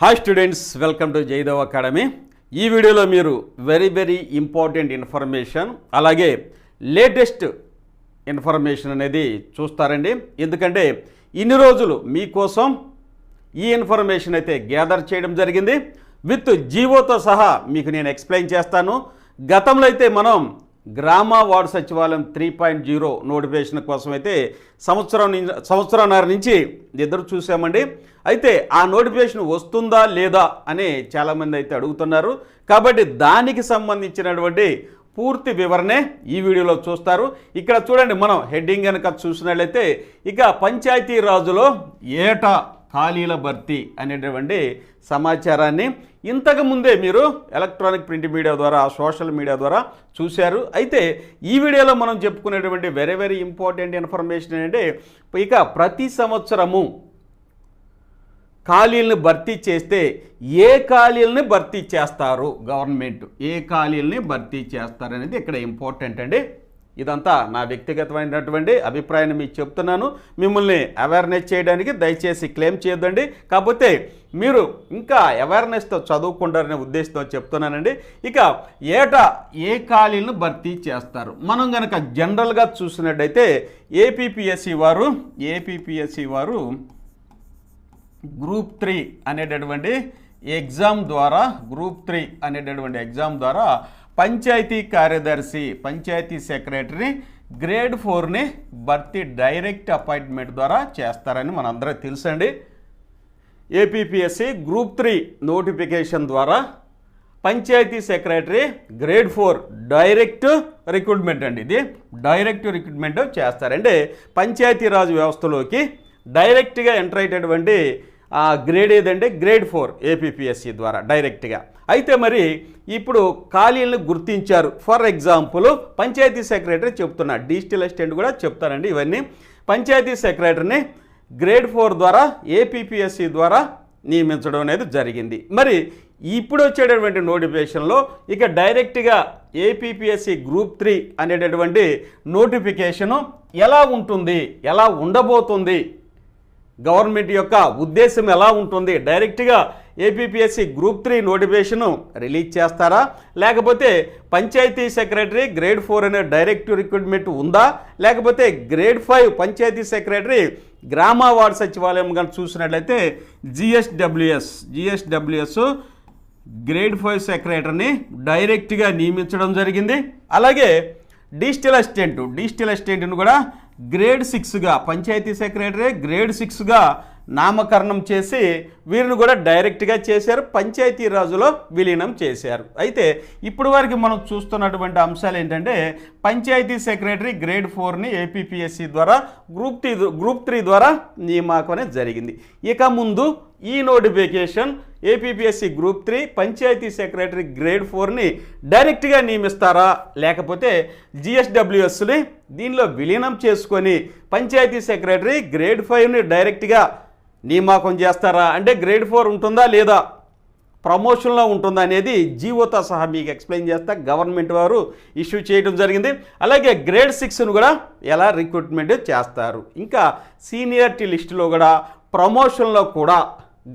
Hi students welcome to Jaidev academy ఈ వీడియోలో మీరు వెరీ వెరీ ఇంపార్టెంట్ ఇన్ఫర్మేషన్ అలాగే లేటెస్ట్ ఇన్ఫర్మేషన్ అనేది చూస్తారండి. ఎందుకంటే ఇన్ని రోజులు మీకోసం ఈ ఇన్ఫర్మేషన్ అయితే గ్యాదర్ చేయడం జరిగింది. విత్ జీవోతో సహా మీకు నేను ఎక్స్ప్లెయిన్ చేస్తాను. గతంలో అయితే మనం గ్రామ వార్డు సచివాలయం త్రీ పాయింట్ జీరో నోటిఫికేషన్ కోసం అయితే సంవత్సరం నుంచి సంవత్సరంన్నర నుంచి ఎదురు చూసామండి అయితే ఆ నోటిఫికేషన్ వస్తుందా లేదా అని చాలామంది అయితే అడుగుతున్నారు. కాబట్టి దానికి సంబంధించినటువంటి పూర్తి వివరణే ఈ వీడియోలో చూస్తారు. ఇక్కడ చూడండి మనం హెడ్డింగ్ కనుక చూసినట్లయితే ఇక పంచాయతీ రాజులో ఏటా ఖాళీల భర్తీ అనేటువంటి సమాచారాన్ని ఇంతకు ముందే మీరు ఎలక్ట్రానిక్ ప్రింట్ మీడియా ద్వారా సోషల్ మీడియా ద్వారా చూశారు. అయితే ఈ వీడియోలో మనం చెప్పుకునేటువంటి వెరీ వెరీ ఇంపార్టెంట్ ఇన్ఫర్మేషన్ ఏంటంటే ఇక ప్రతి సంవత్సరము ఖాళీలను భర్తీ చేస్తే ఏ ఖాళీలని భర్తీ చేస్తారు? గవర్నమెంట్ ఏ ఖాళీలని భర్తీ చేస్తారు అనేది ఇక్కడ ఇంపార్టెంట్ అండి. ఇదంతా నా వ్యక్తిగతమైనటువంటి అభిప్రాయాన్ని మీకు చెప్తున్నాను. మిమ్మల్ని అవేర్నెస్ చేయడానికి దయచేసి క్లెయిమ్ చేయొద్దండి. కాకపోతే మీరు ఇంకా అవేర్నెస్తో చదువుకుంటారనే ఉద్దేశంతో చెప్తున్నానండి. ఇక ఏటా ఏ ఖాళీలను భర్తీ చేస్తారు? మనం కనుక జనరల్గా చూసినట్టయితే ఏపీపీఎస్సి వారు ఏపీపీఎస్సి వారు గ్రూప్ త్రీ అనేటటువంటి ఎగ్జామ్ ద్వారా గ్రూప్ త్రీ అనేటటువంటి ఎగ్జామ్ ద్వారా పంచాయతీ కార్యదర్శి పంచాయతీ సెక్రటరీ గ్రేడ్ ఫోర్ని భర్తీ డైరెక్ట్ అపాయింట్మెంట్ ద్వారా చేస్తారని మనందరికీ తెలుసండి. ఏపీపీఎస్సి గ్రూప్ త్రీ నోటిఫికేషన్ ద్వారా panchayat secretary grade four direct recruitment అండి ఇది. డైరెక్ట్ రిక్రూట్మెంట్ చేస్తారండి. పంచాయతీరాజ్ వ్యవస్థలోకి డైరెక్ట్గా ఎంటర్ అయ్యేటటువంటి గ్రేడ్ ఏదంటే గ్రేడ్ ఫోర్ ఏపీపీఎస్సి ద్వారా డైరెక్ట్గా అయితే మరి ఇప్పుడు ఖాళీలను గుర్తించారు. ఫర్ ఎగ్జాంపుల్ పంచాయతీ సెక్రటరీ చెప్తున్నా డిజిటల్ అసిస్టెంట్ కూడా చెప్తారండి ఇవన్నీ. పంచాయతీ సెక్రటరీని గ్రేడ్ ఫోర్ ద్వారా ఏపీపీఎస్సి ద్వారా నియమించడం అనేది జరిగింది. మరి ఇప్పుడు వచ్చేటటువంటి నోటిఫికేషన్లో ఇక డైరెక్ట్గా ఏపీపీఎస్సి గ్రూప్ త్రీ అనేటటువంటి నోటిఫికేషను ఎలా ఉంటుంది ఎలా ఉండబోతుంది గవర్నమెంట్ యొక్క ఉద్దేశం ఎలా ఉంటుంది? డైరెక్ట్గా APPSC group three notification release చేస్తారా? లేకపోతే పంచాయతీ సెక్రటరీ గ్రేడ్ ఫోర్ అనే డైరెక్ట్ రిక్రూట్మెంట్ ఉందా? లేకపోతే గ్రేడ్ ఫైవ్ పంచాయతీ సెక్రటరీ గ్రామ వార్డు సచివాలయం కానీ చూసినట్లయితే జిఎస్డబ్ల్యూఎస్ జిఎస్డబ్ల్యూఎస్ గ్రేడ్ ఫైవ్ సెక్రటరీని డైరెక్ట్గా నియమించడం జరిగింది. అలాగే డిజిటల్ అసిస్టెంట్ డిజిటల్ అసిస్టెంట్ను కూడా గ్రేడ్ సిక్స్గా పంచాయతీ సెక్రటరీ గ్రేడ్ సిక్స్గా నామకరణం చేసి వీరిని కూడా డైరెక్ట్గా చేశారు పంచాయతీ రాజులో విలీనం చేశారు. అయితే ఇప్పుడు వరకు మనం చూస్తున్నటువంటి అంశాలు ఏంటంటే పంచాయతీ సెక్రటరీ గ్రేడ్ ఫోర్ని ఏపీపీఎస్సి ద్వారా గ్రూప్ త్రీ గ్రూప్ త్రీ ద్వారా నియామకం అనేది జరిగింది. ఇక ముందు ఈ notification APPSC group three panchayat secretary grade ఫోర్ని డైరెక్ట్గా నియమిస్తారా? లేకపోతే జిఎస్డబ్ల్యూఎస్ని దీనిలో విలీనం చేసుకొని పంచాయతీ సెక్రటరీ గ్రేడ్ ఫైవ్ని డైరెక్ట్గా నియామకం చేస్తారా? అంటే గ్రేడ్ ఫోర్ ఉంటుందా లేదా? ప్రమోషన్లో ఉంటుందా అనేది జీవోతో సహా మీకు ఎక్స్ప్లెయిన్ చేస్తా గవర్నమెంట్ వారు ఇష్యూ చేయడం జరిగింది. అలాగే గ్రేడ్ సిక్స్ను కూడా ఎలా రిక్రూట్మెంట్ చేస్తారు? ఇంకా సీనియారిటీ లిస్టులో కూడా ప్రమోషన్లో కూడా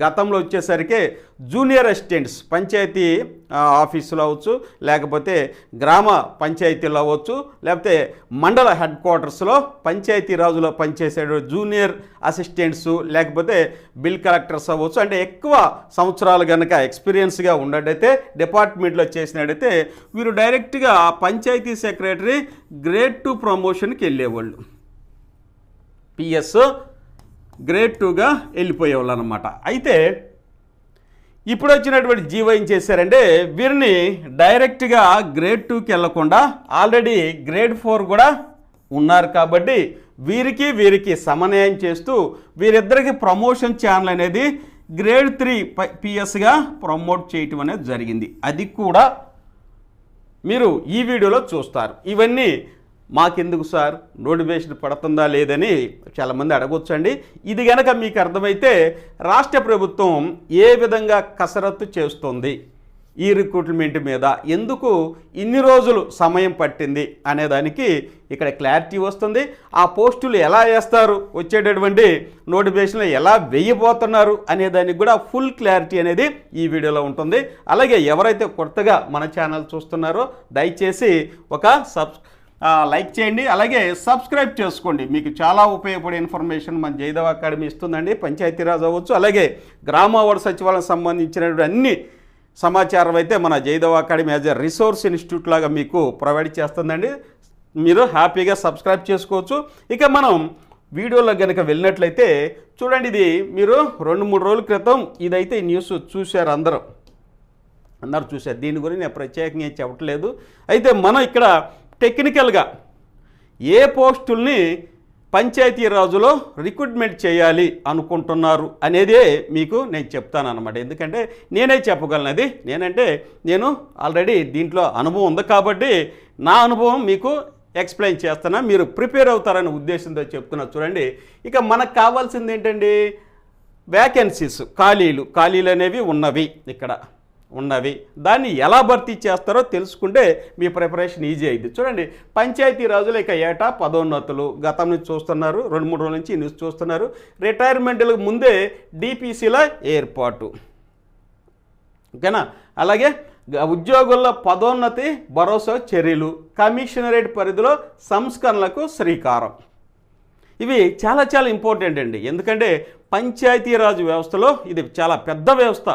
గతంలో వచ్చేసరికి జూనియర్ అసిస్టెంట్స్ పంచాయతీ ఆఫీసులో అవ్వచ్చు లేకపోతే గ్రామ పంచాయతీలో అవ్వచ్చు లేకపోతే మండల హెడ్ క్వార్టర్స్లో పంచాయతీ రాజులో పనిచేసే జూనియర్ అసిస్టెంట్స్ లేకపోతే బిల్ కలెక్టర్స్ అవ్వచ్చు. అంటే ఎక్కువ సంవత్సరాలు కనుక ఎక్స్పీరియన్స్గా ఉన్నట్టయితే డిపార్ట్మెంట్లో చేసినట్టయితే వీరు డైరెక్ట్గా పంచాయతీ సెక్రటరీ గ్రేడ్ టూ ప్రమోషన్కి వెళ్ళేవాళ్ళు. పిఎస్ గ్రేడ్ టూగా వెళ్ళిపోయేవాళ్ళు అనమాట అయితే ఇప్పుడు వచ్చినటువంటి జీవో ఏం చేశారంటే వీరిని డైరెక్ట్గా గ్రేడ్ టూకి వెళ్ళకుండా ఆల్రెడీ గ్రేడ్ ఫోర్ కూడా ఉన్నారు కాబట్టి వీరికి వీరికి సమన్వయం చేస్తూ వీరిద్దరికి ప్రమోషన్ ఛానల్ అనేది గ్రేడ్ త్రీ పిఎస్గా ప్రమోట్ చేయటం అనేది జరిగింది. అది కూడా మీరు ఈ వీడియోలో చూస్తారు. ఇవన్నీ మాకెందుకు సార్? నోటిఫికేషన్ పడుతుందా లేదని చాలామంది అడగొచ్చండి. ఇది గనక మీకు అర్థమైతే రాష్ట్ర ప్రభుత్వం ఏ విధంగా కసరత్తు చేస్తుంది? ఈ రిక్రూట్మెంట్ మీద ఎందుకు ఇన్ని రోజులు సమయం పట్టింది అనేదానికి ఇక్కడ క్లారిటీ వస్తుంది. ఆ పోస్టులు ఎలా వేస్తారు? వచ్చేటటువంటి నోటిఫికేషన్లు ఎలా వేయబోతున్నారు అనే దానికి కూడా ఫుల్ క్లారిటీ అనేది ఈ వీడియోలో ఉంటుంది. అలాగే ఎవరైతే కొత్తగా మన ఛానల్ చూస్తున్నారో దయచేసి ఒక సబ్స్క్రై లైక్ చేయండి అలాగే సబ్స్క్రైబ్ చేసుకోండి. మీకు చాలా ఉపయోగపడే ఇన్ఫర్మేషన్ మన జైదవ్ అకాడమీ ఇస్తుందండి. పంచాయతీరాజ్ అవ్వచ్చు అలాగే గ్రామ వార్డు సచివాలయం సంబంధించినటువంటి అన్ని సమాచారం అయితే మన Jaidev academy as a resource institute లాగా మీకు ప్రొవైడ్ చేస్తుందండి. మీరు హ్యాపీగా సబ్స్క్రైబ్ చేసుకోవచ్చు. ఇక మనం వీడియోలో కనుక వెళ్ళినట్లయితే చూడండి ఇది మీరు రెండు మూడు రోజుల క్రితం ఇదైతే న్యూస్ చూశారు అందరూ. అందరు చూశారు. దీని గురించి నేను ప్రత్యేకంగా చెప్పట్లేదు. అయితే మనం ఇక్కడ టెక్నికల్గా ఏ పోస్టుల్ని పంచాయతీరాజులో రిక్రూట్మెంట్ చేయాలి అనుకుంటున్నారు అనేదే మీకు నేను చెప్తాను అనమాట ఎందుకంటే నేనే చెప్పగలను అది నేనంటే నేను ఆల్రెడీ దీంట్లో అనుభవం ఉంది కాబట్టి నా అనుభవం మీకు ఎక్స్ప్లెయిన్ చేస్తున్నా. మీరు ప్రిపేర్ అవుతారనే ఉద్దేశంతో చెప్తున్నా. చూడండి. ఇక మనకు కావాల్సింది ఏంటండి వ్యాకెన్సీస్ ఖాళీలు. ఖాళీలు అనేవి ఉన్నవి ఇక్కడ. ఉన్నవి. దాన్ని ఎలా భర్తీ చేస్తారో తెలుసుకుంటే మీ ప్రిపరేషన్ ఈజీ అయింది. చూడండి పంచాయతీ రాజులు ఇక ఏటా పదోన్నతులు. గతం నుంచి చూస్తున్నారు రెండు మూడు రోజుల నుంచి న్యూస్ చూస్తున్నారు. రిటైర్మెంట్లకు ముందే డిపిసిల ఏర్పాటు. ఓకేనా? అలాగే ఉద్యోగుల పదోన్నతి భరోసా చర్యలు కమిషనరేట్ పరిధిలో సంస్కరణలకు శ్రీకారం. ఇవి చాలా చాలా ఇంపార్టెంట్ అండి. ఎందుకంటే పంచాయతీరాజ్ వ్యవస్థలో ఇది చాలా పెద్ద వ్యవస్థ.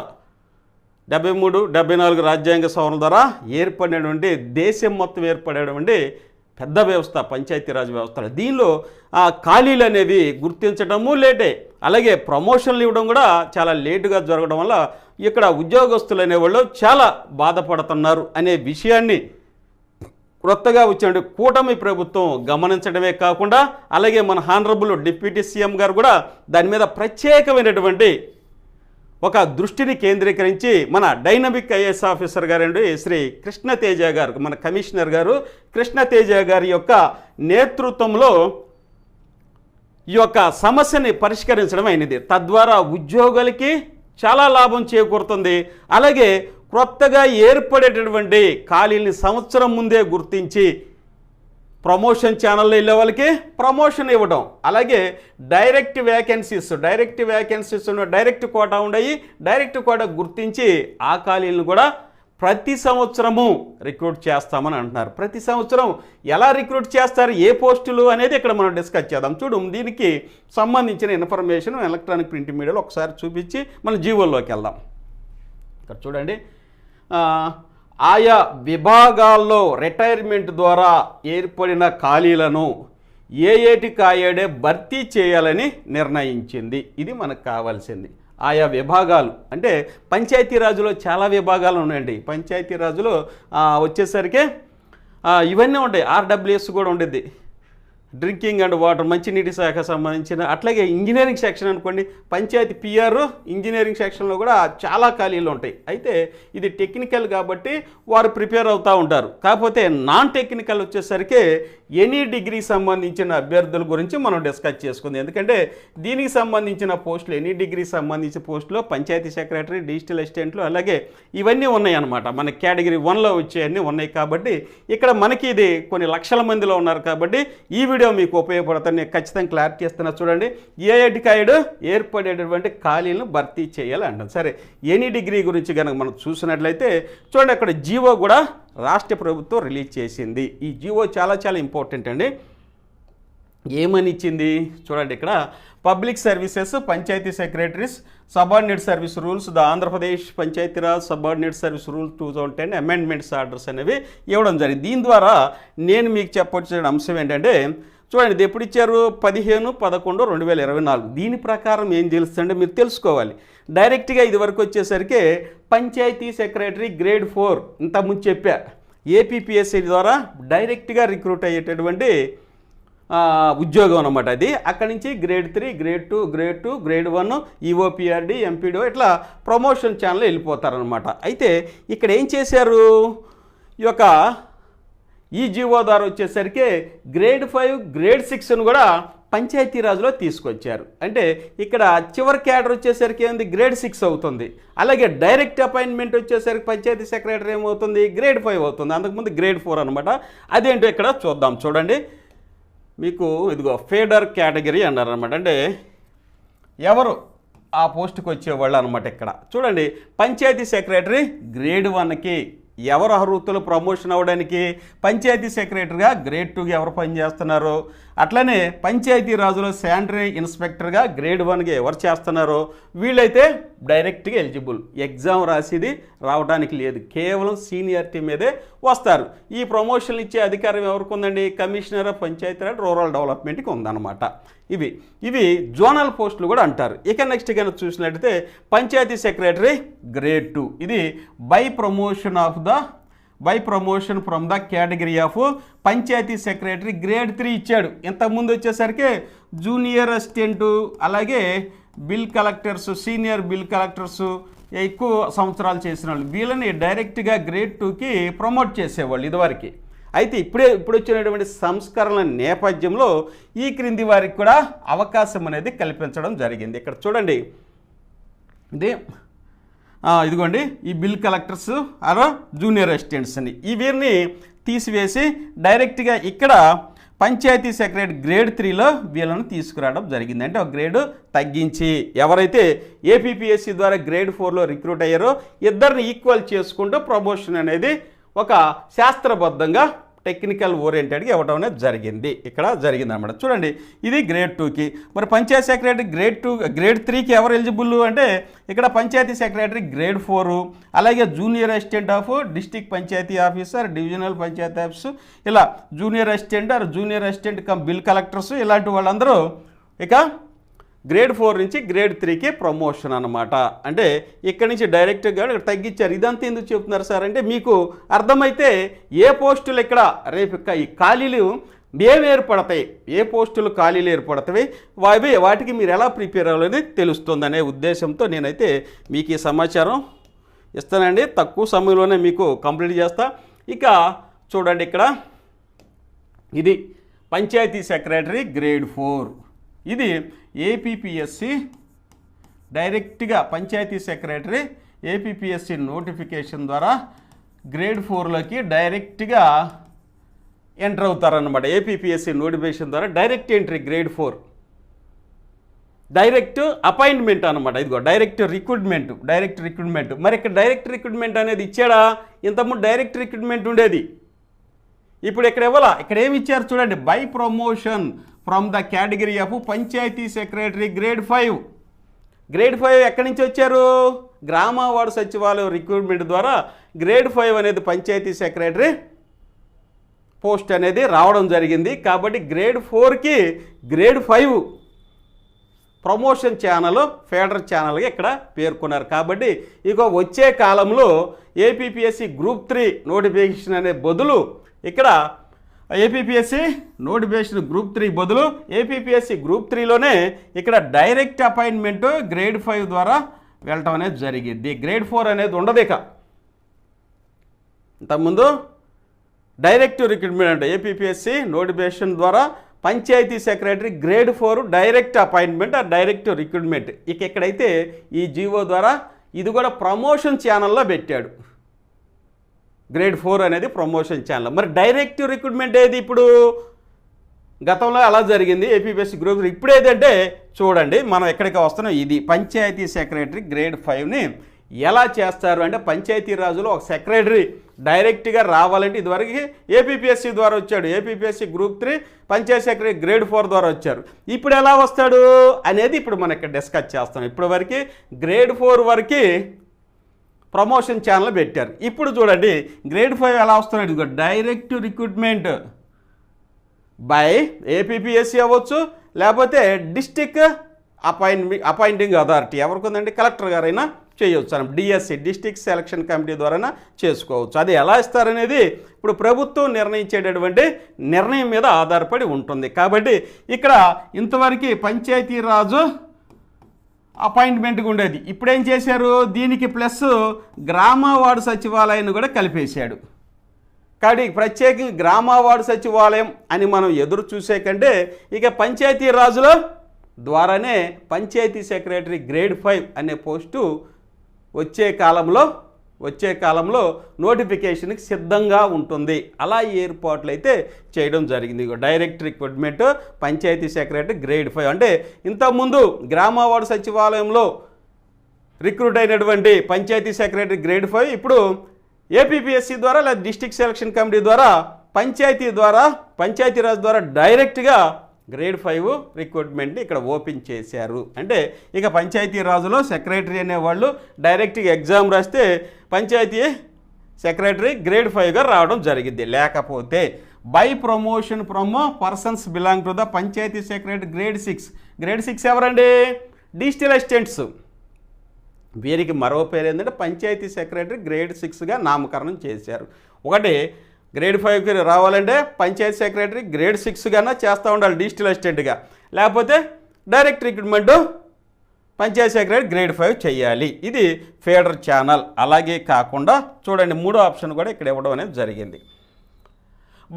డెబ్బై మూడు డెబ్బై నాలుగు రాజ్యాంగ సవరణ ద్వారా ఏర్పడినటువంటి దేశం మొత్తం ఏర్పడేటువంటి పెద్ద వ్యవస్థ పంచాయతీరాజ్ వ్యవస్థలు. దీనిలో ఆ ఖాళీలు అనేవి గుర్తించడము లేటే. అలాగే ప్రమోషన్లు ఇవ్వడం కూడా చాలా లేటుగా జరగడం వల్ల ఇక్కడ ఉద్యోగస్తులు అనేవాళ్ళు చాలా బాధపడుతున్నారు అనే విషయాన్ని క్రొత్తగా వచ్చిన కూటమి ప్రభుత్వం గమనించడమే కాకుండా అలాగే మన హానరబుల్ డిప్యూటీ సీఎం గారు కూడా దాని మీద ప్రత్యేకమైనటువంటి ఒక దృష్టిని కేంద్రీకరించి మన డైనమిక్ ఐఏఎస్ ఆఫీసర్ గారండి శ్రీ కృష్ణతేజ గారు మన కమిషనర్ గారు. కృష్ణతేజ గారి యొక్క నేతృత్వంలో ఈ యొక్క సమస్యని పరిష్కరించడం అయినది. తద్వారా ఉద్యోగులకి చాలా లాభం చేకూరుతుంది. అలాగే క్రొత్తగా ఏర్పడేటటువంటి ఖాళీని సంవత్సరం ముందే గుర్తించి ప్రమోషన్ ఛానల్లో వెళ్ళే వాళ్ళకి ప్రమోషన్ ఇవ్వడం. అలాగే డైరెక్ట్ వ్యాకెన్సీస్ డైరెక్ట్ వ్యాకెన్సీస్ ఉన్న డైరెక్ట్ కోటా ఉండయి. డైరెక్ట్ కోటా గుర్తించి ఆ ఖాళీలను కూడా ప్రతి సంవత్సరము రిక్రూట్ చేస్తామని అంటున్నారు. ప్రతి సంవత్సరం ఎలా రిక్రూట్ చేస్తారు? ఏ పోస్టులు అనేది ఇక్కడ మనం డిస్కస్ చేద్దాం. చూడు దీనికి సంబంధించిన ఇన్ఫర్మేషన్ ఎలక్ట్రానిక్ ప్రింట్ మీడియాలో ఒకసారి చూపించి మనం జీవోల్లోకి వెళ్దాం. ఇక్కడ చూడండి. ఆయా విభాగాల్లో రిటైర్మెంట్ ద్వారా ఏర్పడిన ఖాళీలను ఏఏటి కాయడే భర్తీ చేయాలని నిర్ణయించింది. ఇది మనకు కావాల్సింది. ఆయా విభాగాలు అంటే పంచాయతీరాజులో చాలా విభాగాలు ఉన్నాయండి. పంచాయతీరాజులో వచ్చేసరికి ఇవన్నీ ఉంటాయి. ఆర్డబ్ల్యూఎస్ కూడా ఉండేది డ్రింకింగ్ అండ్ వాటర్ మంచినీటి శాఖ సంబంధించిన అట్లాగే ఇంజనీరింగ్ సెక్షన్ అనుకోండి. పంచాయతీ పిఆర్ ఇంజనీరింగ్ సెక్షన్లో కూడా చాలా ఖాళీలు ఉంటాయి. అయితే ఇది టెక్నికల్ కాబట్టి వారు ప్రిపేర్ అవుతూ ఉంటారు. కాకపోతే నాన్ టెక్నికల్ వచ్చేసరికి ఎనీ డిగ్రీ సంబంధించిన అభ్యర్థుల గురించి మనం డిస్కస్ చేసుకుంది. ఎందుకంటే దీనికి సంబంధించిన పోస్టులు ఎనీ డిగ్రీ సంబంధించిన పోస్టులో పంచాయతీ సెక్రటరీ డిజిటల్ అసిస్టెంట్లు అలాగే ఇవన్నీ ఉన్నాయన్నమాట. మన కేటగిరీ వన్లో వచ్చేవన్నీ ఉన్నాయి కాబట్టి ఇక్కడ మనకి ఇది కొన్ని లక్షల మందిలో ఉన్నారు కాబట్టి ఈ వీడియో మీకు ఉపయోగపడుతుంది నేను ఖచ్చితంగా క్లారిటీ ఇస్తున్నా చూడండి ఏ కాయుడు ఏర్పడేటటువంటి ఖాళీలను భర్తీ చేయాలి అంటాం సరే ఎనీ డిగ్రీ గురించి కనుక మనం చూసినట్లయితే చూడండి అక్కడ జీవో కూడా రాష్ట్ర ప్రభుత్వం రిలీజ్ చేసింది. ఈ జీవో చాలా చాలా ఇంపార్టెంట్ అండి. ఏమని ఇచ్చింది? చూడండి ఇక్కడ public services panchayat secretaries subordinate service rules the Andhra Pradesh Panchayat Raj subordinate service rule two thousand ten amendments orders అనేవి ఇవ్వడం జరిగింది. దీని ద్వారా నేను మీకు చెప్పొచ్చిన అంశం ఏంటంటే చూడండి ఇది ఎప్పుడు ఇచ్చారు? పదిహేను పదకొండు రెండు వేల ఇరవై నాలుగు. దీని ప్రకారం ఏం తెలుస్తుందంటే మీరు తెలుసుకోవాలి. డైరెక్ట్గా ఇది వరకు వచ్చేసరికి పంచాయతీ సెక్రటరీ గ్రేడ్ ఫోర్ ఇంతకుముందు చెప్పా. ఏపీపీఎస్సీ ద్వారా డైరెక్ట్గా రిక్రూట్ అయ్యేటటువంటి ఉద్యోగం అనమాట అది. అక్కడి నుంచి grade three grade two grade two grade one EOPRD MPDO ఇట్లా ప్రమోషన్ ఛానల్ వెళ్ళిపోతారనమాట అయితే ఇక్కడ ఏం చేశారు? ఈ యొక్క ఈ జీవో ద్వారా వచ్చేసరికి గ్రేడ్ ఫైవ్ గ్రేడ్ సిక్స్ను కూడా పంచాయతీరాజ్లో తీసుకొచ్చారు. అంటే ఇక్కడ చివరి క్యాడర్ వచ్చేసరికి ఏంది? గ్రేడ్ సిక్స్ అవుతుంది. అలాగే డైరెక్ట్ అపాయింట్మెంట్ వచ్చేసరికి పంచాయతీ సెక్రటరీ ఏమవుతుంది? గ్రేడ్ ఫైవ్ అవుతుంది. అంతకుముందు గ్రేడ్ ఫోర్ అనమాట అదేంటో ఇక్కడ చూద్దాం. చూడండి. మీకు ఇదిగో ఫేడర్ కేటగిరీ అన్నారనమాట అంటే ఎవరు ఆ పోస్ట్కి వచ్చేవాళ్ళు అనమాట ఇక్కడ. చూడండి. పంచాయతీ సెక్రటరీ గ్రేడ్ వన్కి ఎవరు అర్హతలు ప్రమోషన్ అవ్వడానికి పంచాయతీ సెక్రటరీగా గ్రేడ్ టూకి ఎవరు పనిచేస్తున్నారు? అట్లనే పంచాయతీ రాజులో శానిటరీ ఇన్స్పెక్టర్గా గ్రేడ్ వన్కి ఎవరు చేస్తున్నారో వీళ్ళైతే డైరెక్ట్గా ఎలిజిబుల్. ఎగ్జామ్ రాసేది రావడానికి లేదు. కేవలం సీనియారిటీ మీదే వస్తారు. ఈ ప్రమోషన్లు ఇచ్చే అధికారం ఎవరికి ఉందండి కమిషనర్ ఆఫ్ పంచాయతీరాజ్ రూరల్ డెవలప్మెంట్కి ఉందన్నమాట. ఇవి. ఇవి జోనల్ పోస్టులు కూడా అంటారు. ఇక నెక్స్ట్ కనుక చూసినట్టయితే పంచాయతీ సెక్రటరీ గ్రేడ్ టూ. ఇది by promotion of the by promotion from the category of panchayat secretary grade three ఇచ్చాడు. ఇంతకుముందు వచ్చేసరికి జూనియర్ అసిస్టెంటు అలాగే bill collectors senior bill collectors ఎక్కువ సంవత్సరాలు చేసిన వాళ్ళు. వీళ్ళని డైరెక్ట్గా గ్రేడ్ టూకి ప్రమోట్ చేసేవాళ్ళు ఇదివరకు. అయితే ఇప్పుడే ఇప్పుడు వచ్చినటువంటి సంస్కరణల నేపథ్యంలో ఈ క్రింది వారికి కూడా అవకాశం అనేది కల్పించడం జరిగింది. ఇక్కడ చూడండి. ఇది ఇదిగోండి ఈ bill collectors or junior assistants అని ఈ వీరిని తీసివేసి డైరెక్ట్గా ఇక్కడ పంచాయతీ సెక్రటరీ గ్రేడ్ త్రీలో వీళ్ళను తీసుకురావడం జరిగింది. అంటే ఒక గ్రేడ్ తగ్గించి ఎవరైతే ఏపీపీఎస్సీ ద్వారా గ్రేడ్ ఫోర్లో రిక్రూట్ అయ్యారో ఇద్దరిని ఈక్వల్ చేసుకుంటూ ప్రమోషన్ అనేది ఒక శాస్త్రబద్ధంగా టెక్నికల్ ఓరియంటెడ్గా ఇవ్వడం అనేది జరిగింది. ఇక్కడ జరిగింది అనమాట చూడండి ఇది గ్రేడ్ టూకి మరి panchayat secretary grade two grade త్రీకి ఎవరు ఎలిజిబుల్ అంటే ఇక్కడ పంచాయతీ సెక్రటరీ గ్రేడ్ ఫోరు అలాగే junior assistant of district panchayat officer divisional panchayat office ఇలా junior assistant or junior assistant cum bill collectors ఇలాంటి వాళ్ళందరూ ఇక గ్రేడ్ ఫోర్ నుంచి గ్రేడ్ త్రీకి ప్రమోషన్ అనమాట అంటే ఇక్కడి నుంచి డైరెక్ట్గా ఇక్కడ తగ్గించారు. ఇదంతా ఎందుకు చెప్తున్నారు సార్ అంటే మీకు అర్థమైతే ఏ పోస్టులు ఇక్కడ రేపు ఈ ఖాళీలు ఏమి ఏర్పడతాయి. ఏ పోస్టులు ఖాళీలు ఏర్పడతాయి? అవి వాటికి మీరు ఎలా ప్రిపేర్ అవ్వాలని తెలుస్తుందనే ఉద్దేశంతో నేనైతే మీకు ఈ సమాచారం ఇస్తానండి. తక్కువ సమయంలోనే మీకు కంప్లీట్ చేస్తా. ఇక చూడండి ఇక్కడ. ఇది పంచాయతీ సెక్రటరీ గ్రేడ్ ఫోర్. ఇది ఏపీపీఎస్సి డైరెక్ట్గా పంచాయతీ సెక్రటరీ ఏపీపీఎస్సి నోటిఫికేషన్ ద్వారా గ్రేడ్ ఫోర్లోకి డైరెక్ట్గా ఎంటర్ అవుతారనమాట ఏపీపీఎస్సి నోటిఫికేషన్ ద్వారా direct entry grade four. Direct appointment అనమాట ఇదిగో డైరెక్ట్ రిక్రూట్మెంట్ డైరెక్ట్ రిక్రూట్మెంట్. మరి ఇక్కడ డైరెక్ట్ రిక్రూట్మెంట్ అనేది ఇచ్చాడా? ఇంతకుముందు డైరెక్ట్ రిక్రూట్మెంట్ ఉండేది. ఇప్పుడు ఇక్కడ ఇవ్వాల? ఇక్కడ ఏమి ఇచ్చారు చూడండి. By promotion from the category of panchayat secretary grade five grade five ఎక్కడి నుంచి వచ్చారు? గ్రామ వార్డు సచివాలయం రిక్రూట్మెంట్ ద్వారా గ్రేడ్ ఫైవ్ అనేది పంచాయతీ సెక్రటరీ పోస్ట్ అనేది రావడం జరిగింది. కాబట్టి గ్రేడ్ ఫోర్కి grade five promotion channel feeder ఛానల్గా ఇక్కడ పేర్కొన్నారు. కాబట్టి ఇక వచ్చే కాలంలో ఏపీపీఎస్సి గ్రూప్ త్రీ నోటిఫికేషన్ అనే బదులు ఇక్కడ ఏపీపీఎస్సి నోటిఫికేషన్ గ్రూప్ త్రీ బదులు ఏపీపీఎస్సి గ్రూప్ త్రీలోనే ఇక్కడ డైరెక్ట్ అపాయింట్మెంట్ గ్రేడ్ ఫైవ్ ద్వారా వెళ్ళటం అనేది జరిగింది. గ్రేడ్ ఫోర్ అనేది ఉండదు ఇక. ఇంతకుముందు డైరెక్ట్ రిక్రూట్మెంట్ అంటే ఏపీపీఎస్సి నోటిఫికేషన్ ద్వారా panchayat secretary grade four direct appointment ఆ డైరెక్ట్ రిక్రూట్మెంట్. ఇక ఎక్కడైతే ఈ జీవో ద్వారా ఇది కూడా ప్రమోషన్ ఛానల్లో పెట్టాడు. గ్రేడ్ ఫోర్ అనేది ప్రమోషన్ ఛానల్. మరి డైరెక్ట్ రిక్రూట్మెంట్ ఏది ఇప్పుడు? గతంలో అలా జరిగింది ఏపీఎస్సీ గ్రూప్ ఇప్పుడు ఏదంటే చూడండి మనం ఎక్కడికి వస్తున్నాం? ఇది పంచాయతీ సెక్రటరీ గ్రేడ్ ఫైవ్ని ఎలా చేస్తారు? అంటే పంచాయతీ రాజులు ఒక సెక్రటరీ డైరెక్ట్గా రావాలంటే ఇదివరకు ఏపీపీఎస్సీ ద్వారా వచ్చాడు. APSC group three panchayat secretary grade four ద్వారా వచ్చారు. ఇప్పుడు ఎలా వస్తాడు? అనేది ఇప్పుడు మనం ఇక్కడ డిస్కస్ చేస్తాం ఇప్పటి వరకు గ్రేడ్ ఫోర్ వరకు ప్రమోషన్ ఛానల్ పెట్టారు. ఇప్పుడు చూడండి గ్రేడ్ ఫైవ్ ఎలా వస్తున్నాడు ఇదిగో డైరెక్ట్ రిక్రూట్మెంట్ బై ఏపీపీఎస్సీ అవ్వచ్చు లేకపోతే డిస్టిక్ అపాయింట్ అపాయింటింగ్ అథారిటీ ఎవరికి ఉందండి? కలెక్టర్ గారైనా చేయవచ్చు అని డిఎస్సి డిస్టిక్ సెలక్షన్ కమిటీ ద్వారా చేసుకోవచ్చు. అది ఎలా ఇస్తారనేది ఇప్పుడు ప్రభుత్వం నిర్ణయించేటటువంటి నిర్ణయం మీద ఆధారపడి ఉంటుంది. కాబట్టి ఇక్కడ ఇంతవరకు పంచాయతీరాజు అపాయింట్మెంట్గా ఉండేది. ఇప్పుడేం చేశారు? దీనికి ప్లస్ గ్రామవార్డు సచివాలయాన్ని కూడా కలిపేశాడు. కాబట్టి ప్రత్యేకంగా గ్రామవార్డు సచివాలయం అని మనం ఎదురు చూసే కంటే ఇక పంచాయతీ రాజుల ద్వారానే పంచాయతీ సెక్రటరీ గ్రేడ్ ఫైవ్ అనే పోస్టు వచ్చే కాలంలో వచ్చే కాలంలో నోటిఫికేషన్కి సిద్ధంగా ఉంటుంది. అలా ఏర్పాట్లు అయితే చేయడం జరిగింది. Direct recruitment panchayat secretary grade five. అంటే ఇంతకుముందు గ్రామ వార్డు సచివాలయంలో రిక్రూట్ అయినటువంటి పంచాయతీ సెక్రటరీ గ్రేడ్ ఫైవ్ ఇప్పుడు ఏపీపీఎస్సీ ద్వారా లేదా డిస్టిక్ సెలక్షన్ కమిటీ ద్వారా పంచాయతీ ద్వారా పంచాయతీరాజ్ ద్వారా డైరెక్ట్గా గ్రేడ్ ఫైవ్ రిక్రూట్మెంట్ని ఇక్కడ ఓపెన్ చేశారు. అంటే ఇక పంచాయతీ రాజులో సెక్రటరీ అనేవాళ్ళు డైరెక్ట్గా ఎగ్జామ్ రాస్తే పంచాయతీ సెక్రటరీ గ్రేడ్ ఫైవ్గా రావడం జరిగింది. లేకపోతే by promotion promo persons belong to the panchayat secretary grade six. Grade six ఎవరండి? Digital assistants. వీరికి మరో పేరు ఏంటంటే పంచాయతీ సెక్రటరీ గ్రేడ్ సిక్స్గా నామకరణం చేశారు. ఒకటి గ్రేడ్ ఫైవ్కి రావాలంటే పంచాయతీ సెక్రటరీ గ్రేడ్ సిక్స్గానే చేస్తూ ఉండాలి డిజిటల్ అసిస్టెంట్గా. లేకపోతే direct recruitment panchayat secretary grade five చేయాలి. ఇది ఫేడర్ ఛానల్. అలాగే కాకుండా చూడండి మూడో ఆప్షన్ కూడా ఇక్కడ ఇవ్వడం అనేది జరిగింది.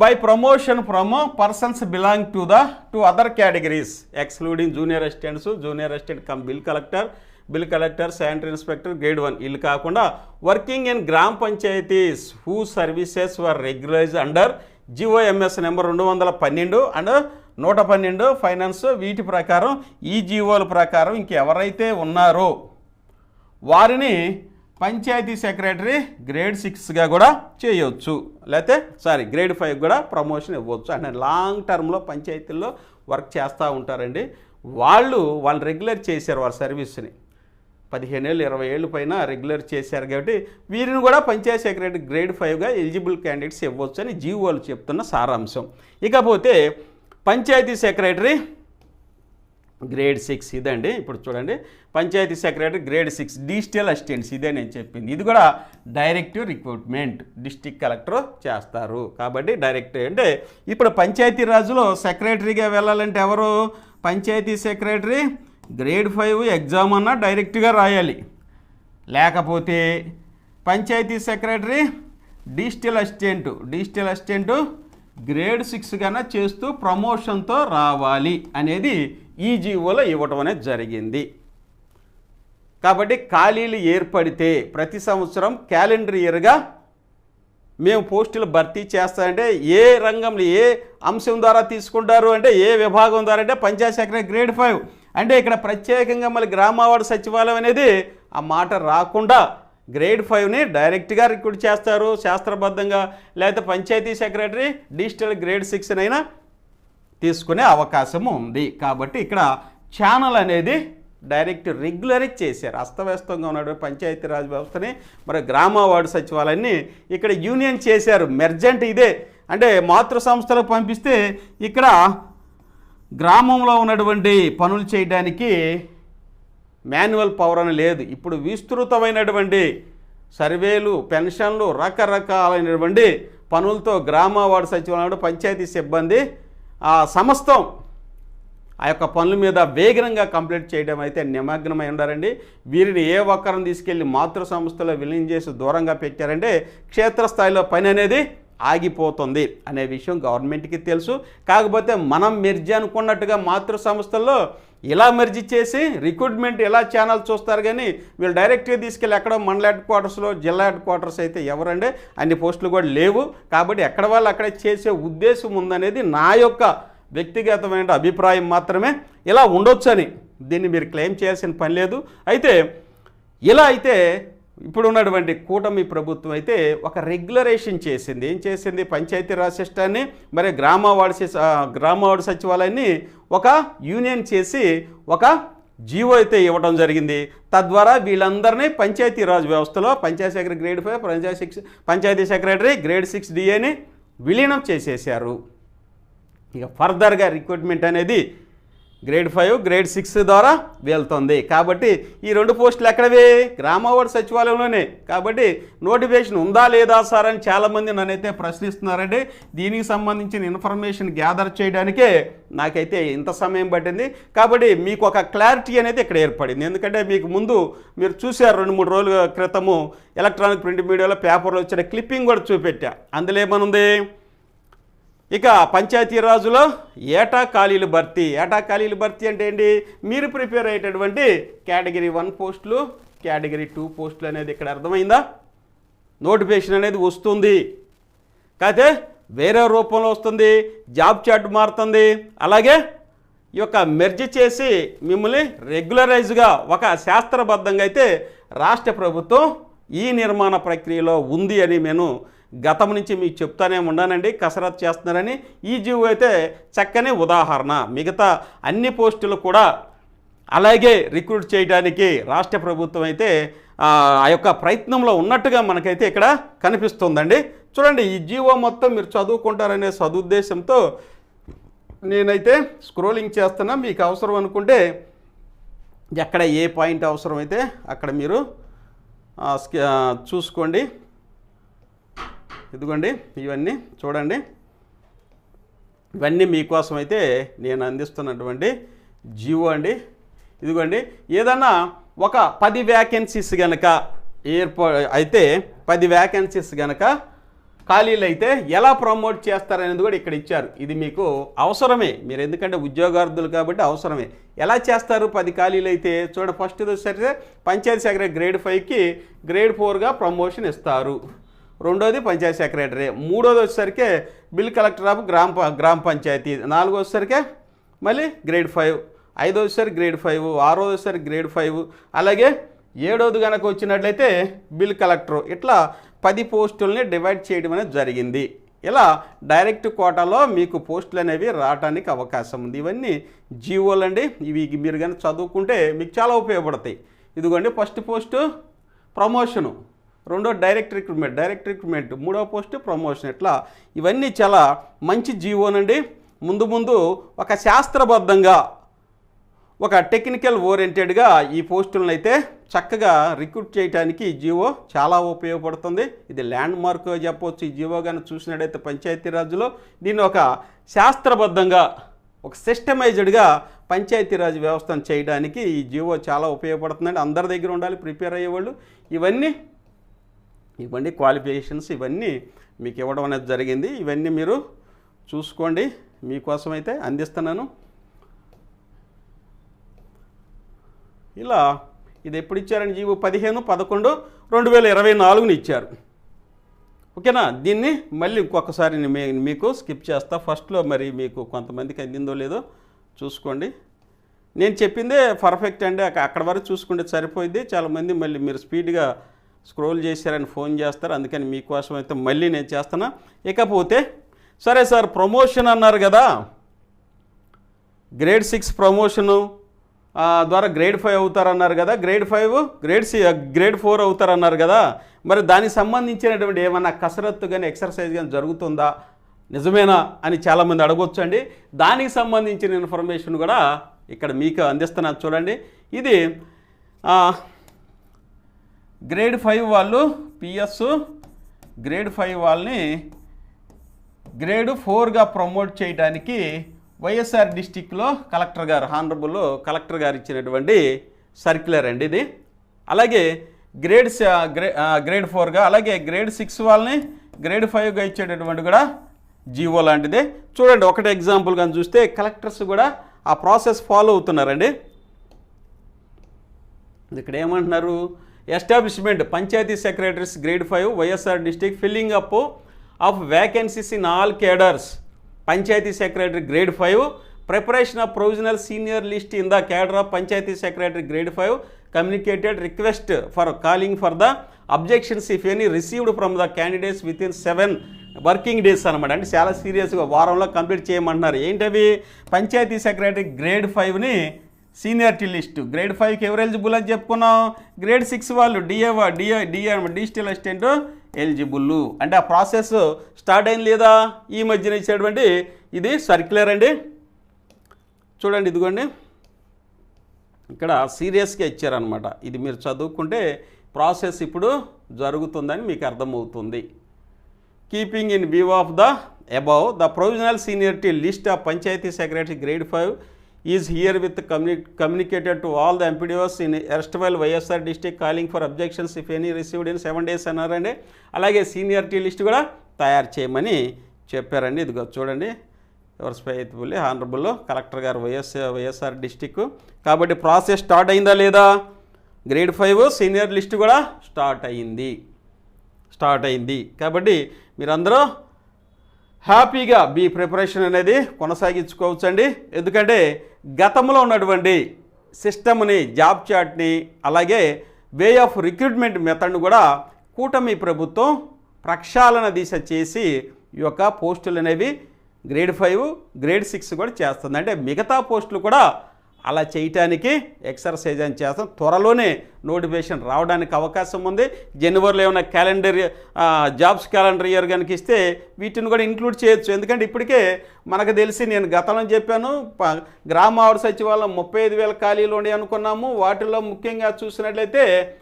By promotion from persons belong to the to other categories excluding junior assistants junior assistant cum bill collector bill collector sanitary inspector grade one. వీళ్ళు కాకుండా వర్కింగ్ ఇన్ గ్రామ panchayats who services were regularize under GOMS number రెండు వందల పన్నెండు and నూట పన్నెండు finance వీటి ప్రకారం ఈ జీవోల ప్రకారం ఇంకెవరైతే ఉన్నారో వారిని పంచాయతీ సెక్రటరీ గ్రేడ్ సిక్స్గా కూడా చేయొచ్చు. లేకపోతే సారీ గ్రేడ్ ఫైవ్ కూడా ప్రమోషన్ ఇవ్వచ్చు. అంటే లాంగ్ టర్మ్లో పంచాయతీల్లో వర్క్ చేస్తూ ఉంటారండి. వాళ్ళు వాళ్ళు రెగ్యులర్ చేశారు వాళ్ళ సర్వీస్ని. పదిహేను ఏళ్ళు ఇరవై ఏళ్ళు పైన రెగ్యులర్ చేశారు కాబట్టి వీరిని కూడా పంచాయతీ సెక్రటరీ గ్రేడ్ ఫైవ్గా ఎలిజిబుల్ క్యాండిడేట్స్ ఇవ్వచ్చు అని జీవోలు చెప్తున్న సారాంశం. ఇకపోతే పంచాయతీ సెక్రటరీ గ్రేడ్ సిక్స్ ఇదండి. ఇప్పుడు చూడండి. Panchayat secretary grade six digital assistants ఇదే నేను చెప్పింది. ఇది కూడా డైరెక్ట్ రిక్రూట్మెంట్ డిస్టిక్ కలెక్టర్ చేస్తారు. కాబట్టి డైరెక్ట్ అంటే ఇప్పుడు పంచాయతీ రాజులో సెక్రటరీగా వెళ్ళాలంటే ఎవరు? Panchayat secretary grade five exam అన్నా డైరెక్ట్గా రాయాలి. లేకపోతే panchayat secretary digital assistant digital assistant grade six కన్నా చేస్తూ ప్రమోషన్తో రావాలి అనేది ఈ జీవోలో ఇవ్వటం అనేది జరిగింది. కాబట్టి ఖాళీలు ఏర్పడితే ప్రతి సంవత్సరం క్యాలెండర్ ఇయర్గా మేము పోస్టులు భర్తీ చేస్తామంటే ఏ రంగంలో ఏ అంశం ద్వారా తీసుకుంటారు అంటే ఏ విభాగం ద్వారా అంటే పంచాయత్ సెక్రటరీ గ్రేడ్ ఫైవ్. అంటే ఇక్కడ ప్రత్యేకంగా మళ్ళీ గ్రామవాడ సచివాలయం అనేది ఆ మాట రాకుండా గ్రేడ్ ఫైవ్ని డైరెక్ట్గా రిక్రూట్ చేస్తారు శాస్త్రబద్ధంగా లేకపోతే panchayat secretary digital grade six అయినా తీసుకునే అవకాశం ఉంది. కాబట్టి ఇక్కడ ఛానల్ అనేది డైరెక్ట్ రెగ్యులరైజ్ చేశారు. అస్తవ్యస్తంగా ఉన్నాడు పంచాయతీరాజ్ వ్యవస్థని మరి గ్రామ వార్డు సచివాలయాన్ని ఇక్కడ యూనియన్ చేశారు. మెర్జెంట్ ఇదే. అంటే మాతృ సంస్థలకు పంపిస్తే ఇక్కడ గ్రామంలో ఉన్నటువంటి పనులు చేయడానికి మాన్యువల్ పవర్ అని లేదు. ఇప్పుడు విస్తృతమైనటువంటి సర్వేలు పెన్షన్లు రకరకాలైనటువంటి పనులతో గ్రామ వార్డు సచివాలయంలో పంచాయతీ సిబ్బంది ఆ సమస్తం ఆ యొక్క పనుల మీద వేగంగా కంప్లీట్ చేయడం అయితే నిమగ్నమై ఉండారండి. వీరిని ఏ ఒక్కరిని తీసుకెళ్ళి మాతృ సంస్థలో విలీనం చేసి దూరంగా పెట్టారంటే క్షేత్రస్థాయిలో పని అనేది ఆగిపోతుంది అనే విషయం గవర్నమెంట్కి తెలుసు. కాకపోతే మనం మెర్జీ అనుకున్నట్టుగా మాతృ సంస్థల్లో ఇలా మెర్జీ చేసి రిక్రూట్మెంట్ ఎలా ఛానల్ చూస్తారు కానీ వీళ్ళు డైరెక్ట్గా తీసుకెళ్ళి ఎక్కడో మండల హెడ్ క్వార్టర్స్లో జిల్లా హెడ్ క్వార్టర్స్ అయితే ఎవరండి? అన్ని పోస్టులు కూడా లేవు. కాబట్టి ఎక్కడ వాళ్ళు అక్కడ చేసే ఉద్దేశం ఉందనేది నా యొక్క వ్యక్తిగతమైన అభిప్రాయం మాత్రమే. ఇలా ఉండొచ్చని దీన్ని మీరు క్లెయిమ్ చేయాల్సిన పని లేదు. అయితే ఇలా అయితే ఇప్పుడు ఉన్నటువంటి కూటమి ప్రభుత్వం అయితే ఒక రెగ్యులరేషన్ చేసింది. ఏం చేసింది? పంచాయతీరాజ్ సిస్టాన్ని మరి గ్రామ వార్డు గ్రామ వార్డు సచివాలయాన్ని ఒక యూనియన్ చేసి ఒక జీవో అయితే ఇవ్వడం జరిగింది. తద్వారా వీళ్ళందరినీ పంచాయతీరాజ్ వ్యవస్థలో panchayat secretary grade five panchayat six panchayat secretary grade six డిఏని విలీనం చేసేశారు. ఇక ఫర్దర్గా రిక్రూట్మెంట్ అనేది గ్రేడ్ ఫైవ్ గ్రేడ్ సిక్స్ ద్వారా వెళ్తుంది. కాబట్టి ఈ రెండు పోస్టులు ఎక్కడవి? గ్రామవార్డు సచివాలయంలోనే. కాబట్టి నోటిఫికేషన్ ఉందా లేదా సార్ అని చాలామంది నన్నైతే ప్రశ్నిస్తున్నారండి. దీనికి సంబంధించిన ఇన్ఫర్మేషన్ గ్యాదర్ చేయడానికే నాకైతే ఇంత సమయం పట్టింది. కాబట్టి మీకు ఒక క్లారిటీ అనేది ఇక్కడ ఏర్పడింది. ఎందుకంటే మీకు ముందు మీరు చూశారు రెండు మూడు రోజుల క్రితము ఎలక్ట్రానిక్ ప్రింట్ మీడియాలో పేపర్లో వచ్చిన క్లిప్పింగ్ కూడా చూపెట్టా. అందులో ఏమనుంది? ఇక పంచాయతీరాజులో ఏటా ఖాళీలు భర్తీ. ఏటా ఖాళీలు భర్తీ అంటే ఏంటి? మీరు ప్రిపేర్ అయ్యేటటువంటి కేటగిరీ వన్ పోస్టులు కేటగిరీ టూ పోస్టులు అనేది ఇక్కడ అర్థమైందా? నోటిఫికేషన్ అనేది వస్తుంది. కాకపోతే వేరే రూపంలో వస్తుంది జాబ్ చార్ట్ మారుతుంది. అలాగే ఈ యొక్క మెర్జ్ చేసి మిమ్మల్ని రెగ్యులరైజ్గా ఒక శాస్త్రబద్ధంగా అయితే రాష్ట్ర ప్రభుత్వం ఈ నిర్మాణ ప్రక్రియలో ఉంది అని నేను గతం నుంచి మీకు చెప్తానే ఉన్నానండి కసరత్ చేస్తున్నారని. ఈ జీవో అయితే చక్కని ఉదాహరణ. మిగతా అన్ని పోస్టులు కూడా అలాగే రిక్రూట్ చేయడానికి రాష్ట్ర ప్రభుత్వం అయితే ఆ యొక్క ప్రయత్నంలో ఉన్నట్టుగా మనకైతే ఇక్కడ కనిపిస్తుందండి. చూడండి ఈ జీవో మొత్తం మీరు చదువుకుంటారనే సదుద్దేశంతో నేనైతే స్క్రోలింగ్ చేస్తున్నా. మీకు అవసరం అనుకుంటే ఎక్కడ ఏ పాయింట్ అవసరమైతే అక్కడ మీరు చూసుకోండి. ఇదిగోండి ఇవన్నీ చూడండి. ఇవన్నీ మీకోసం అయితే నేను అందిస్తున్నటువంటి జీవో అండి. ఇదిగోండి ఏదన్నా ఒక పది వ్యాకెన్సీస్ కనుక ఏర్ప అయితే పది వ్యాకెన్సీస్ కనుక ఖాళీలు అయితే ఎలా ప్రమోట్ చేస్తారనేది కూడా ఇక్కడ ఇచ్చారు. ఇది మీకు అవసరమే. మీరు ఎందుకంటే ఉద్యోగార్థులు కాబట్టి అవసరమే. ఎలా చేస్తారు పది ఖాళీలు అయితే? చూడ ఫస్ట్ వచ్చేసరికి పంచాయతీ సెక్రటరీ గ్రేడ్ ఫైవ్కి గ్రేడ్ ఫోర్గా ప్రమోషన్ ఇస్తారు. రెండోది పంచాయతీ సెక్రటరీ. మూడోది వచ్చేసరికి బిల్ కలెక్టర్ ఆఫ్ గ్రామ ప- గ్రామ పంచాయతీ. నాలుగో వచ్చేసరికి మళ్ళీ గ్రేడ్ ఫైవ్. ఐదో వచ్చేసరికి గ్రేడ్ ఫైవ్. ఆరోది వచ్చేసరికి గ్రేడ్ ఫైవ్. అలాగే ఏడోది కనుక వచ్చినట్లయితే బిల్ కలెక్టర్ ఇట్లా పది పోస్టుల్ని డివైడ్ చేయడం అనేది జరిగింది. ఇలా డైరెక్ట్ కోటాలో మీకు పోస్టులు అనేవి రావడానికి అవకాశం ఉంది. ఇవన్నీ జీవోలు అండి. ఇవి మీరు కానీ చదువుకుంటే మీకు చాలా ఉపయోగపడతాయి. ఇదిగోండి ఫస్ట్ పోస్టు ప్రమోషను. రెండో డైరెక్ట్ రిక్రూట్మెంట్ డైరెక్ట్ రిక్రూట్మెంట్ మూడో పోస్ట్ ప్రమోషన్. ఇట్లా ఇవన్నీ చాలా మంచి జీవోనండి. ముందు ముందు ఒక శాస్త్రబద్ధంగా ఒక టెక్నికల్ ఓరియంటెడ్గా ఈ పోస్టులను అయితే చక్కగా రిక్రూట్ చేయడానికి ఈ జీవో చాలా ఉపయోగపడుతుంది. ఇది ల్యాండ్ మార్క్ చెప్పవచ్చు ఈ జియో కానీ చూసినట్టయితే పంచాయతీరాజ్లో దీన్ని ఒక శాస్త్రబద్ధంగా ఒక సిస్టమైజ్డ్గా పంచాయతీరాజ్ వ్యవస్థను చేయడానికి ఈ జీవో చాలా ఉపయోగపడుతుందండి. అందరి దగ్గర ఉండాలి ప్రిపేర్ అయ్యేవాళ్ళు. ఇవన్నీ ఇవన్నీ క్వాలిఫికేషన్స్ ఇవన్నీ మీకు ఇవ్వడం అనేది జరిగింది. ఇవన్నీ మీరు చూసుకోండి. మీకోసం అయితే అందిస్తున్నాను. ఇలా ఇది ఎప్పుడు ఇచ్చారని జీవో పదిహేను పదకొండు రెండు వేల ఇరవై నాలుగుని ఇచ్చారు. ఓకేనా? దీన్ని మళ్ళీ ఇంకొకసారి మీకు స్కిప్ చేస్తా. ఫస్ట్లో మరి మీకు కొంతమందికి అందిందో లేదో చూసుకోండి. నేను చెప్పిందే పర్ఫెక్ట్ అండి. అక్కడ వరకు చూసుకుంటే సరిపోయింది చాలామంది మళ్ళీ మీరు స్పీడ్గా స్క్రోల్ చేశారని ఫోన్ చేస్తారు. అందుకని మీకోసం అయితే మళ్ళీ నేను చేస్తున్నా. ఇకపోతే సరే సార్ ప్రమోషన్ అన్నారు కదా. గ్రేడ్ సిక్స్ ప్రమోషను ద్వారా గ్రేడ్ ఫైవ్ అవుతారన్నారు కదా. Grade five grade C grade four అవుతారన్నారు కదా. మరి దానికి సంబంధించినటువంటి ఏమన్నా కసరత్తు కానీ ఎక్సర్సైజ్ కానీ జరుగుతుందా? నిజమేనా అని చాలామంది అడగొచ్చు అండి దానికి సంబంధించిన ఇన్ఫర్మేషన్ కూడా ఇక్కడ మీకు అందిస్తున్నాను. చూడండి. ఇది గ్రేడ్ ఫైవ్ వాళ్ళు పిఎస్ గ్రేడ్ ఫైవ్ వాళ్ళని గ్రేడ్ ఫోర్గా ప్రమోట్ చేయడానికి వైఎస్ఆర్ డిస్టిక్లో కలెక్టర్ గారు హానరబుల్ కలెక్టర్ గారు ఇచ్చినటువంటి సర్క్యులర్ అండి ఇది. అలాగే గ్రేడ్ గ్రే గ్రేడ్ ఫోర్గా అలాగే గ్రేడ్ సిక్స్ వాళ్ళని గ్రేడ్ ఫైవ్గా ఇచ్చేటటువంటి కూడా జీవో లాంటిదే. చూడండి ఒకటి ఎగ్జాంపుల్ కానీ చూస్తే కలెక్టర్స్ కూడా ఆ ప్రాసెస్ ఫాలో అవుతున్నారండి. ఇక్కడ ఏమంటున్నారు? Establishment panchayati secretaries grade five YSR district filling up of vacancies in all cadres panchayati secretary grade five preparation of provisional senior list in the cadre of panchayati secretary grade five communicated request for calling for the objections if any received from the candidates within seven working days అనమాట అంటే చాలా సీరియస్గా వారంలో complete చేయమంటున్నారు. ఏంటవి? Panchayat secretary grade ఫైవ్ని seniority list. Grade ఫైవ్కి ఎవరు ఎలిజిబుల్ అని చెప్పుకున్నాం? గ్రేడ్ సిక్స్ వాళ్ళు DA DA DA digital assistant eligible అంటే ఆ ప్రాసెస్ స్టార్ట్ అయింది లేదా? ఈ మధ్యన ఇచ్చేటువంటి ఇది సర్క్యులర్ అండి. చూడండి ఇదిగోండి. ఇక్కడ సీరియస్గా ఇచ్చారనమాట ఇది మీరు చదువుకుంటే ప్రాసెస్ ఇప్పుడు జరుగుతుందని మీకు అర్థమవుతుంది. Keeping in view of the above the provisional seniority list of panchayati secretary grade five is herewith communi communicated to all the MPDOs in ఎస్టవెల్ YSR district calling for objections if any received in seven days అన్నారండి అలాగే seniority list కూడా తయారు చేయమని చెప్పారండి. ఇదిగో చూడండి. ఎవరు faithfully honourable collector గారు వైఎస్ వైఎస్ఆర్ డిస్టిక్ కాబట్టి ప్రాసెస్ స్టార్ట్ అయిందా లేదా? గ్రేడ్ ఫైవ్ సీనియర్ లిస్ట్ కూడా స్టార్ట్ అయింది. స్టార్ట్ అయింది. కాబట్టి మీరందరూ హ్యాపీగా బీ ప్రిపరేషన్ అనేది కొనసాగించుకోవచ్చండి. ఎందుకంటే గతంలో ఉన్నటువంటి సిస్టమ్ని జాబ్ చాట్ని అలాగే వే ఆఫ్ రిక్రూట్మెంట్ మెథడ్ను కూడా కూటమి ప్రభుత్వం ప్రక్షాళన దిశ చేసి ఈ యొక్క పోస్టులు అనేవి గ్రేడ్ ఫైవ్ గ్రేడ్ సిక్స్ కూడా చేస్తుంది. అంటే మిగతా పోస్టులు కూడా అలా చేయటానికి ఎక్సర్సైజ్ అని చేస్తాం. త్వరలోనే నోటిఫికేషన్ రావడానికి అవకాశం ఉంది. జనవరిలో ఏమైనా క్యాలెండర్ జాబ్స్ క్యాలెండర్ ఇయర్ కనుక ఇస్తే వీటిని కూడా ఇంక్లూడ్ చేయొచ్చు. ఎందుకంటే ఇప్పటికే మనకు తెలిసి నేను గతంలో చెప్పాను ప- గ్రామ ఆవిడ సచివాలయం ముప్పై ఐదు వేల ఖాళీలు ఉన్నాయి అనుకున్నాము. వాటిల్లో ముఖ్యంగా చూసినట్లయితే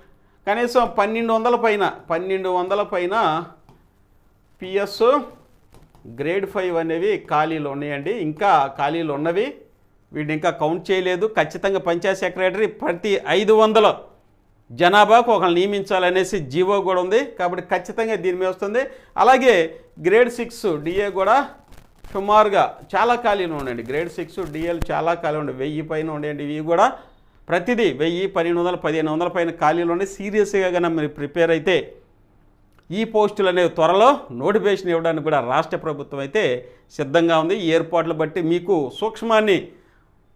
కనీసం పన్నెండు వందల పైన పన్నెండు వందల పైన పిఎస్ గ్రేడ్ ఫైవ్ అనేవి ఖాళీలు ఉన్నాయండి. ఇంకా ఖాళీలు ఉన్నవి. వీడిని ఇంకా కౌంట్ చేయలేదు. ఖచ్చితంగా పంచాయత్ సెక్రటరీ ప్రతి ఐదు వందల జనాభాకు ఒకళ్ళు నియమించాలనేసి జీవో కూడా ఉంది. కాబట్టి ఖచ్చితంగా దీని మీద వస్తుంది. అలాగే గ్రేడ్ సిక్స్ డిఏ కూడా సుమారుగా చాలా ఖాళీలు ఉండండి. గ్రేడ్ సిక్స్ డిఏలు చాలా ఖాళీ ఉండే వెయ్యి పైన ఉండండి. ఇవి కూడా ప్రతిదీ వెయ్యి పన్నెండు వందల పదిహేను వందల పైన ఖాళీలు ఉండి సీరియస్గా కనుక మీరు ప్రిపేర్ అయితే ఈ పోస్టులు అనేవి త్వరలో నోటిఫికేషన్ ఇవ్వడానికి కూడా రాష్ట్ర ప్రభుత్వం అయితే సిద్ధంగా ఉంది. ఈ ఏర్పాట్లు బట్టి మీకు సూక్ష్మాన్ని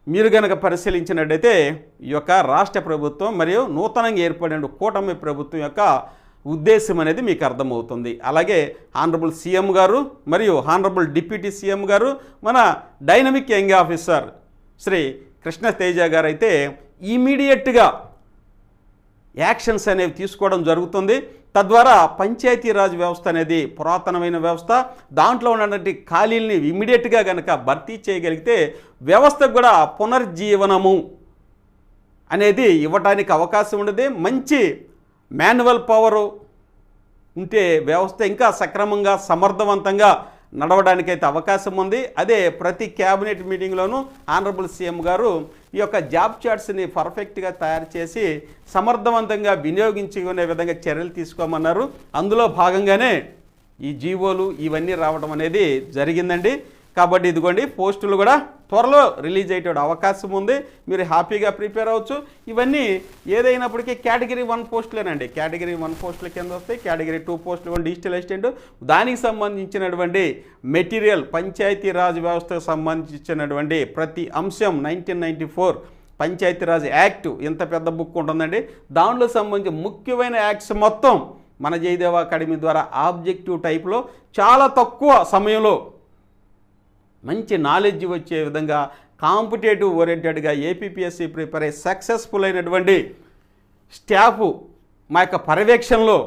మీరు గనక పరిశీలించినట్టయితే ఈ యొక్క రాష్ట్ర ప్రభుత్వం మరియు నూతనంగా ఏర్పడిన కూటమి ప్రభుత్వం యొక్క ఉద్దేశం అనేది మీకు అర్థమవుతుంది. అలాగే హానరబుల్ సీఎం గారు మరియు హానరబుల్ డిప్యూటీ సీఎం గారు మన dynamic young officer Shri Krishna Teja గారు అయితే ఇమీడియట్గా యాక్షన్స్ అనేవి తీసుకోవడం జరుగుతుంది. తద్వారా పంచాయతీరాజ్ వ్యవస్థ అనేది పురాతనమైన వ్యవస్థ. దాంట్లో ఉన్నటువంటి ఖాళీల్ని ఇమ్మీడియట్గా కనుక భర్తీ చేయగలిగితే వ్యవస్థకు కూడా పునర్జీవనము అనేది ఇవ్వటానికి అవకాశం ఉండదు. మంచి మాన్యువల్ పవరు ఉంటే వ్యవస్థ ఇంకా సక్రమంగా సమర్థవంతంగా నడవడానికైతే అవకాశం ఉంది. అదే ప్రతి క్యాబినెట్ మీటింగ్లోనూ ఆనరబుల్ సీఎం గారు ఈ యొక్క జాబ్ చార్ట్స్ని పర్ఫెక్ట్గా తయారు చేసి సమర్థవంతంగా వినియోగించుకునే విధంగా చర్యలు తీసుకోమన్నారు. అందులో భాగంగానే ఈ జీవోలు ఇవన్నీ రావడం అనేది జరిగిందండి. కాబట్టి ఇదిగోండి పోస్టులు కూడా త్వరలో రిలీజ్ అయ్యే అవకాశం ఉంది. మీరు హ్యాపీగా ప్రిపేర్ అవ్వచ్చు. ఇవన్నీ ఏదైనప్పటికీ కేటగిరీ వన్ పోస్టులేనండి. కేటగిరీ వన్ పోస్టుల కింద వస్తాయి కేటగిరీ టూ పోస్టులు కూడా డిజిటల్ అసిస్టెంట్. దానికి సంబంధించినటువంటి మెటీరియల్ పంచాయతీరాజ్ వ్యవస్థకు సంబంధించినటువంటి ప్రతి అంశం nineteen ninety four Panchayati Raj act ఇంత పెద్ద బుక్ ఉంటుందండి. దాంట్లో సంబంధించి ముఖ్యమైన యాక్ట్స్ మొత్తం మన జయదేవ అకాడమీ ద్వారా ఆబ్జెక్టివ్ టైప్లో చాలా తక్కువ సమయంలో మంచి నాలెడ్జ్ వచ్చే విధంగా కాంపిటేటివ్ ఓరియంటెడ్గా ఏపీపీఎస్సీ ప్రిపేర్ అయ్యి సక్సెస్ఫుల్ అయినటువంటి స్టాఫ్ మా యొక్క పర్యవేక్షణలో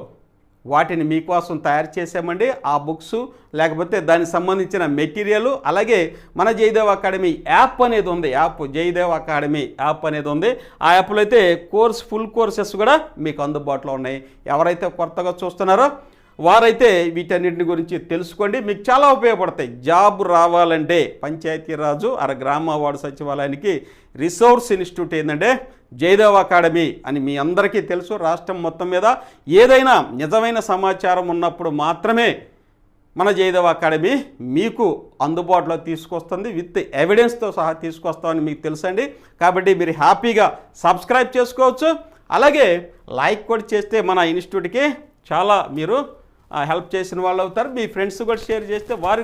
వాటిని మీకోసం తయారు చేసామండి ఆ బుక్స్ లేకపోతే దానికి సంబంధించిన మెటీరియల్ అలాగే మన జయదేవ్ అకాడమీ యాప్ అనేది ఉంది. యాప్ జయదేవ్ అకాడమీ యాప్ అనేది ఉంది. ఆ యాప్లో అయితే కోర్స్ ఫుల్ కోర్సెస్ కూడా మీకు అందుబాటులో ఉన్నాయి. ఎవరైతే కొత్తగా చూస్తున్నారో వారైతే వీటన్నిటిని గురించి తెలుసుకోండి. మీకు చాలా ఉపయోగపడతాయి. జాబ్ రావాలంటే పంచాయతీరాజు అర గ్రామ వార్డు సచివాలయానికి రిసోర్స్ ఇన్స్టిట్యూట్ ఏంటంటే జయదేవ్ అకాడమీ అని మీ అందరికీ తెలుసు. రాష్ట్రం మొత్తం మీద ఏదైనా నిజమైన సమాచారం ఉన్నప్పుడు మాత్రమే మన జయదేవ్ అకాడమీ మీకు అందుబాటులో తీసుకొస్తుంది. విత్ ఎవిడెన్స్తో సహా తీసుకొస్తామని మీకు తెలుసండి. కాబట్టి మీరు హ్యాపీగా సబ్స్క్రైబ్ చేసుకోవచ్చు. అలాగే లైక్ కూడా చేస్తే మన ఇన్స్టిట్యూట్కి చాలా మీరు హెల్ప్ చేసిన వాళ్ళు అవుతారు మీ ఫ్రెండ్స్ కూడా షేర్ చేస్తే వారు